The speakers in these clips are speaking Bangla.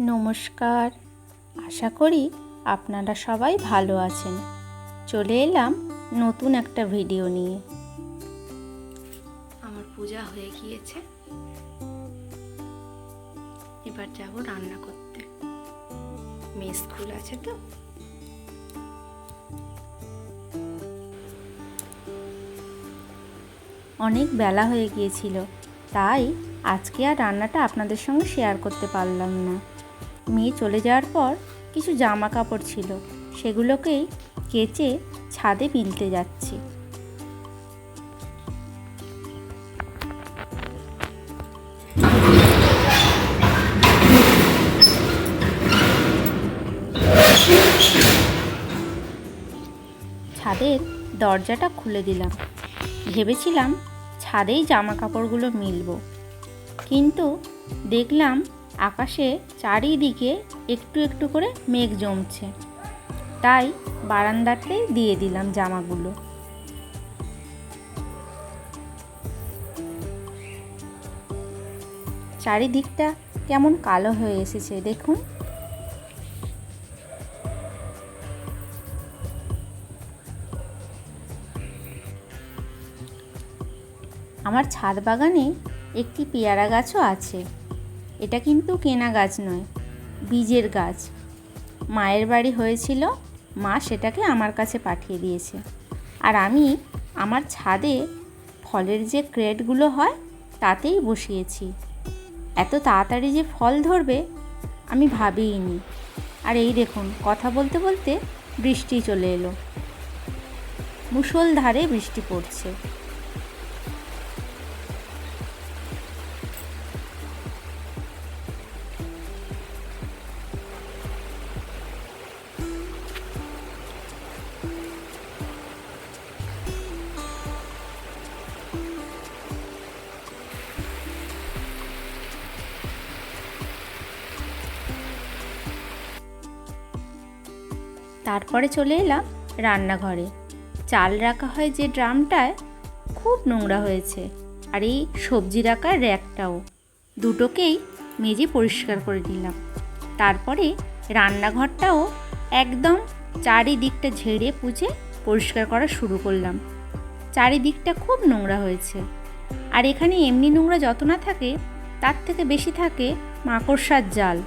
নমস্কার। আশা করি আপনারা সবাই ভালো আছেন। চলে এলাম নতুন একটা ভিডিও নিয়ে। আমার পূজা হয়ে গিয়েছে। এবার যাব রান্না করতে। মেয়ে স্কুল আছে তো। অনেক বেলা হয়ে গিয়েছিল তাই আজকে আর রান্নাটা আপনাদের সঙ্গে শেয়ার করতে পারলাম না। মেয়ে চলে যাওয়ার পর কিছু জামা কাপড় ছিল, সেগুলোকেই কেচে ছাদে বিলতে যাচ্ছি। ছাদের দরজাটা খুলে দিলাম। ভেবেছিলাম ছাদেই জামা কাপড়গুলো মিলবো। কিন্তু দেখলাম আকাশে চারিদিকে একটু একটু করে মেঘ জমছে। তাই বারান্দাতে দিয়ে দিলাম জামাগুলো। চারিদিকটা কেমন কালো হয়ে এসেছে, দেখুন। আমার ছাদ বাগানে একটি পেয়ারা গাছও আছে। এটা কিন্তু কেনা গাছ নয়, বীজের গাছ। মায়ের বাড়ি হয়েছিল, মা সেটাকে আমার কাছে পাঠিয়ে দিয়েছে। আর আমি আমার ছাদে ফলের যে ক্রেটগুলো হয়, তাতেই বসিয়েছি। এত তাড়াতাড়ি যে ফল ধরবে, আমি ভাবিইনি। আর এই দেখুন, কথা বলতে বলতে বৃষ্টি চলে এলো। মুষলধারে বৃষ্টি পড়ছে। তারপরে চলে এলাম রান্নাঘরে। চাল রাখা হয় যে ড্রামটায়, খুব নোংরা হয়েছে। আর এই সবজি রাখার র্যাকটাও। দুটোকেই মেজে পরিষ্কার করে দিলাম তারপরে রান্নাঘরটাও একদম চারিদিকটা ঝেড়ে পুছে পরিষ্কার করা শুরু করলাম। চারিদিকটা খুব নোংরা হয়েছে। আর এখানে এমনি নোংরা যত না থাকে, তার থেকে বেশি থাকে মাকড়সার জাল।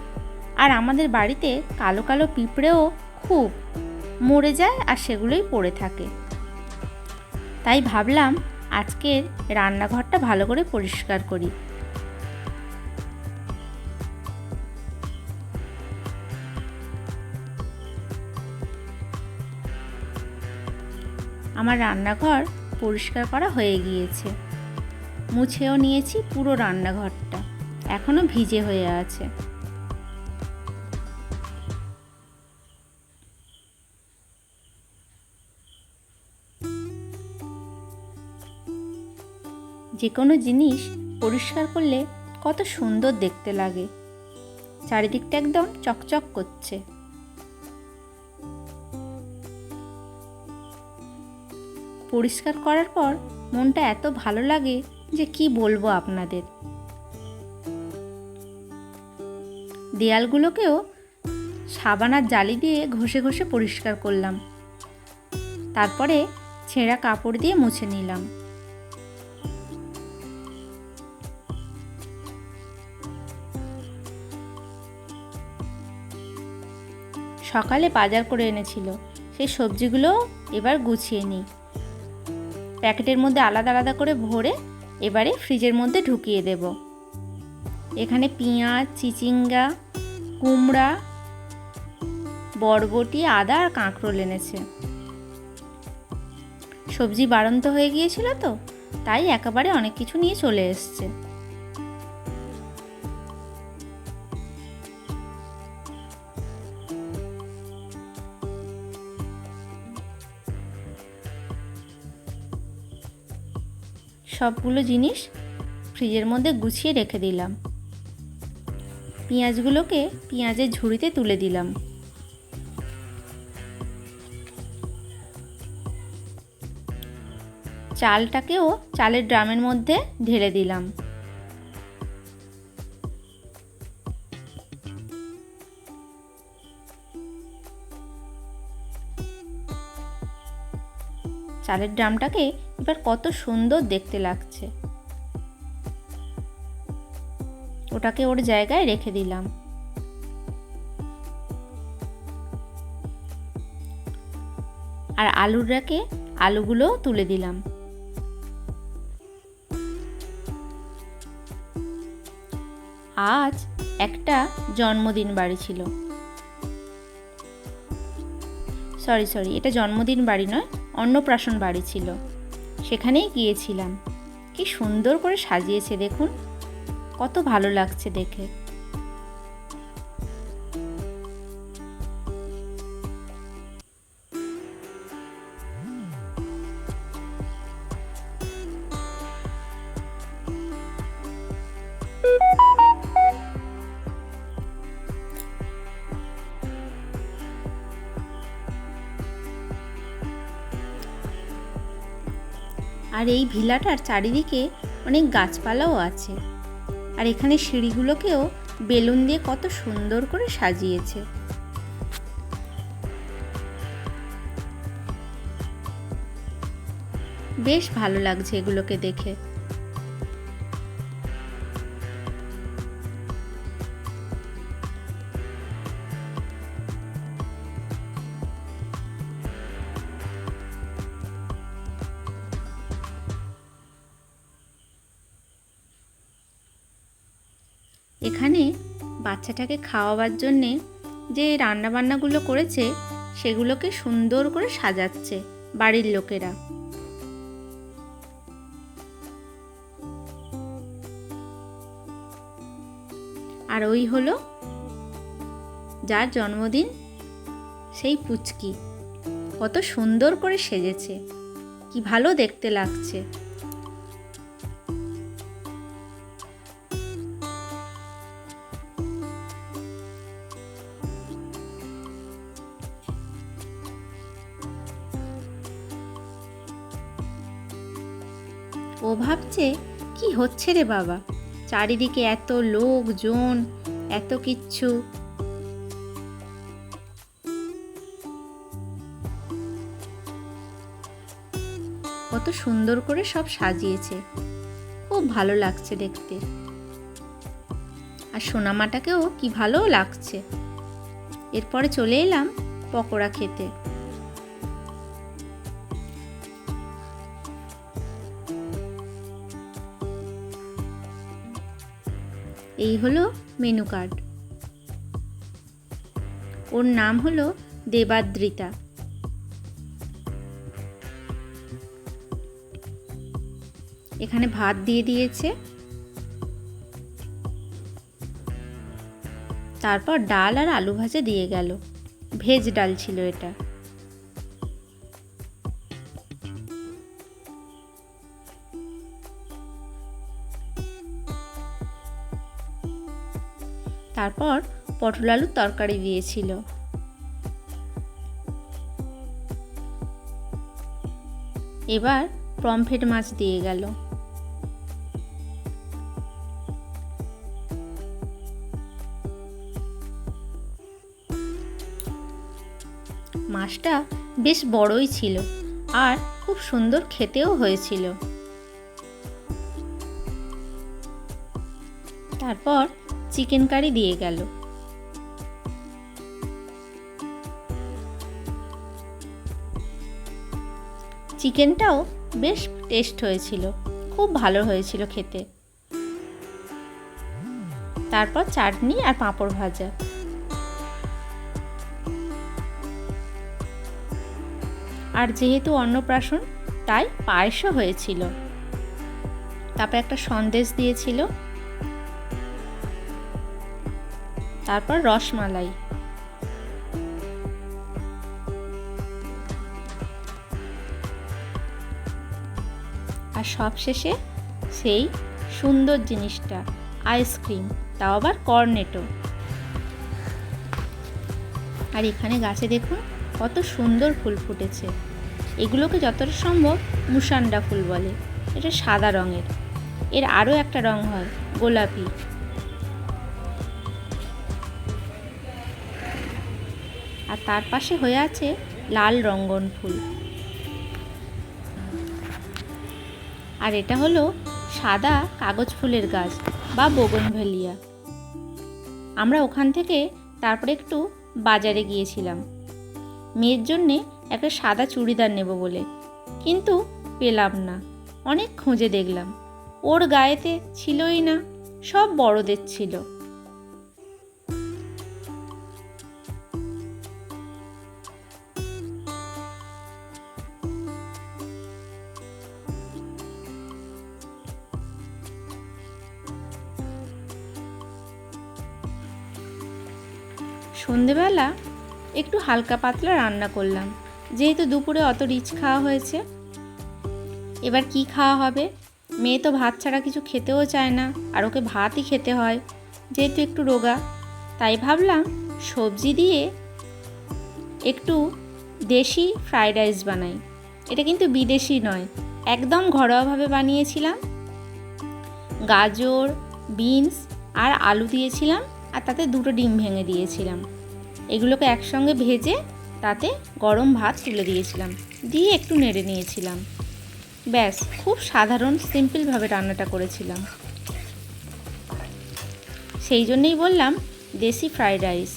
আর আমাদের বাড়িতে কালো কালো পিঁপড়েও খুব মরে যায় আর সেগুলোই পড়ে থাকে। তাই ভাবলাম আজকের রান্নাঘরটা ভালো করে পরিষ্কার করি। আমার রান্নাঘর পরিষ্কার করা হয়ে গিয়েছে। মুছেও নিয়েছি পুরো রান্নাঘরটা। এখনও ভিজে হয়ে আছে। যে কোনো জিনিস পরিষ্কার করলে কত সুন্দর দেখতে লাগে। চারিদিকটা একদম চকচক করছে। পরিষ্কার করার পর মনটা এত ভালো লাগে যে কি বলব আপনাদের। দেয়ালগুলোকেও সাবানার জালি দিয়ে ঘষে ঘষে পরিষ্কার করলাম। তারপরে ছেঁড়া কাপড় দিয়ে মুছে নিলাম। সকালে বাজার করে এনেছিল। সেই সবজিগুলো এবার গুছিয়ে নিই। প্যাকেটের মধ্যে আলাদা আলাদা করে ভরে এবারে ফ্রিজের মধ্যে ঢুকিয়ে দেব। এখানে পেঁয়াজ, চিচিঙ্গা, কুমড়া, বরবটি, আদা আর কাঁকরোল এনেছে। সবজি বাড়ন্ত হয়ে গিয়েছিল তো, তাই একেবারে অনেক কিছু নিয়ে চলে এসছে। সবগুলো জিনিস ফ্রিজের মধ্যে গুছিয়ে রেখে দিলাম। পেঁয়াজগুলোকে পেঁয়াজের ঝুড়িতে তুলে দিলাম। চালটাকেও চালের ড্রামের মধ্যে ঢেলে দিলাম। চালের ড্রামটাকে এবার কত সুন্দর দেখতে লাগছে। ওটাকে ওর জায়গায় রেখে দিলাম। আর আলুর রাকে আলুগুলোও তুলে দিলাম। আজ একটা জন্মদিন বাড়ি ছিল। সরি সরি, এটা জন্মদিন বাড়ি নয় অন্নপ্রাশন বাড়ি ছিল। সেখানেই গিয়েছিলাম। কি সুন্দর করে সাজিয়েছে দেখুন। কত ভালো লাগছে দেখে। আর এই ভিলাটার চারিদিকে অনেক গাছপালাও আছে। আর এখানে সিঁড়িগুলোকেও বেলুন দিয়ে কত সুন্দর করে সাজিয়েছে। বেশ ভালো লাগছে এগুলোকে দেখে। এখানে বাচ্চাটাকে খাওয়াবার জন্যে যে রান্নাবান্নাগুলো করেছে, সেগুলোকে সুন্দর করে সাজাচ্ছে বাড়ির লোকেরা। আর ওই হলো যার জন্মদিন, সেই পুচকি। কত সুন্দর করে সেজেছে। কি ভালো দেখতে লাগছে। ও ভাবছে, কি হচ্ছে রে বাবা? চারিদিকে এত লোকজন, এত কিচ্ছু কত সুন্দর করে সব সাজিয়েছে। খুব ভালো লাগছে দেখতে। আর সোনামাটাকেও কি ভালো লাগছে। এরপরে চলে এলাম পকোড়া খেতে। এই হলো মেনু কার্ড। ওর নাম হলো দেবাদ্রিতা। এখানে ভাত দিয়ে দিয়েছে। তারপর ডাল আর আলু ভাজা দিয়ে গেল। ভেজ ডাল ছিল এটা। তারপর পটল আলুর তরকারি দিয়েছিল। এবার পমফ্রেট মাছ দিয়ে গেল। মাছটা বেশ বড়ই ছিল আর খুব সুন্দর খেতেও হয়েছিল। তারপর চিকেন কারি দিয়ে গেল। চিকেনটাও বেশ টেস্ট হয়েছিল, খুব ভালো হয়েছিল খেতে। তারপর চাটনি আর পাঁপড় ভাজা। আর যেহেতু অন্নপ্রাশন, তাই পায়েসও হয়েছিল। তারপর একটা সন্দেশ দিয়েছিল তারপর রসমালাই। আর সবশেষে সেই সুন্দর জিনিসটা আইসক্রিম তাও আবার কর্নেটো আর এখানে গাছে দেখুন কত সুন্দর ফুল ফুটেছে। এগুলোকে যতটা সম্ভব মুসান্ডা ফুল বলে। এটা সাদা রঙের। এর আরও একটা রং হয় গোলাপি। আর তার পাশে হয়ে আছে লাল রঙ্গন ফুল। আর এটা হলো সাদা কাগজ ফুলের গাছ বা বোগনভেলিয়া। আমরা ওখান থেকে তারপরে একটু বাজারে গিয়েছিলাম। মেয়ের জন্যে একটা সাদা চুড়িদার নেব বলে। কিন্তু পেলাম না। অনেক খুঁজে দেখলাম। ওর গায়েতে ছিলই না, সব বড়দের ছিল। সন্ধেবেলা একটু হালকা পাতলা রান্না করলাম। যেহেতু দুপুরে অত রিচ খাওয়া হয়েছে। এবার কি খাওয়া হবে? মেয়ে তো ভাত ছাড়া কিছু খেতেও চায় না, আর ওকে ভাতই খেতে হয়। যেহেতু একটু রোগা, তাই ভাবলাম সবজি দিয়ে একটু দেশি ফ্রাইড রাইস বানাই। এটা কিন্তু বিদেশি নয়, একদম ঘরোয়াভাবে বানিয়েছিলাম। গাজর, বিনস আর আলু দিয়েছিলাম, আর তাতে দুটো ডিম ভেঙে দিয়েছিলাম। এগুলোকে একসঙ্গে ভেজে তাতে গরম ভাত তুলে দিয়েছিলাম। দিয়ে একটু নেড়ে নিয়েছিলাম। ব্যাস, খুব সাধারণ, সিম্পলভাবে রান্নাটা করেছিলাম। সেই জন্যেই বললাম, দেশি ফ্রাইড রাইস।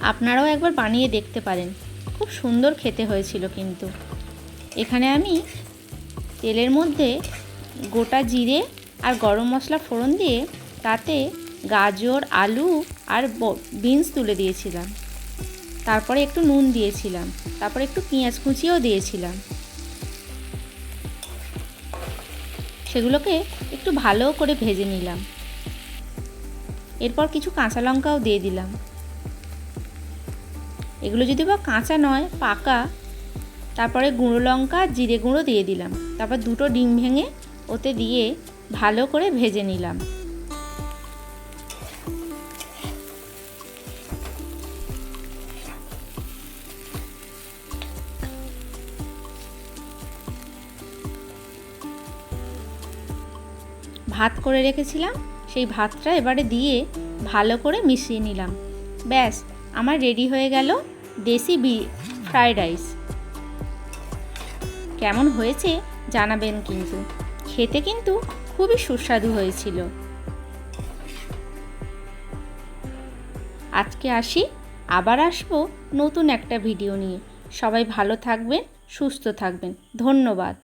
আপনারাও একবার বানিয়ে দেখতে পারেন। খুব সুন্দর খেতে হয়েছিল কিন্তু। এখানে আমি তেলের মধ্যে গোটা জিরে আর গরম মশলা ফোড়ন দিয়ে তাতে গাজর, আলু আর বিনস তুলে দিয়েছিলাম। তারপরে একটু নুন দিয়েছিলাম। তারপরে একটু পেঁয়াজ কুচিও দিয়েছিলাম। সেগুলোকে একটু ভালো করে ভেজে নিলাম। এরপর কিছু কাঁচা লঙ্কাও দিয়ে দিলাম। এগুলো যদি বা কাঁচা নয়, পাকা, তারপরে গুঁড়ো লঙ্কা, জিরে গুঁড়ো দিয়ে দিলাম। তারপর দুটো ডিম ভেঙে ওতে দিয়ে ভালো করে ভেজে নিলাম। করে রেখেছিলাম, সেই ভাতটা এবারে দিয়ে ভালো করে মিশিয়ে নিলাম। ব্যাস, আমার রেডি হয়ে গেল দেশি বি, ফ্রাইড রাইস। কেমন হয়েছে জানাবেন কিন্তু। খেতে কিন্তু খুবই সুস্বাদু হয়েছিল। আজকে আসি, আবার আসব নতুন একটা ভিডিও নিয়ে। সবাই ভালো থাকবেন, সুস্থ থাকবেন। ধন্যবাদ।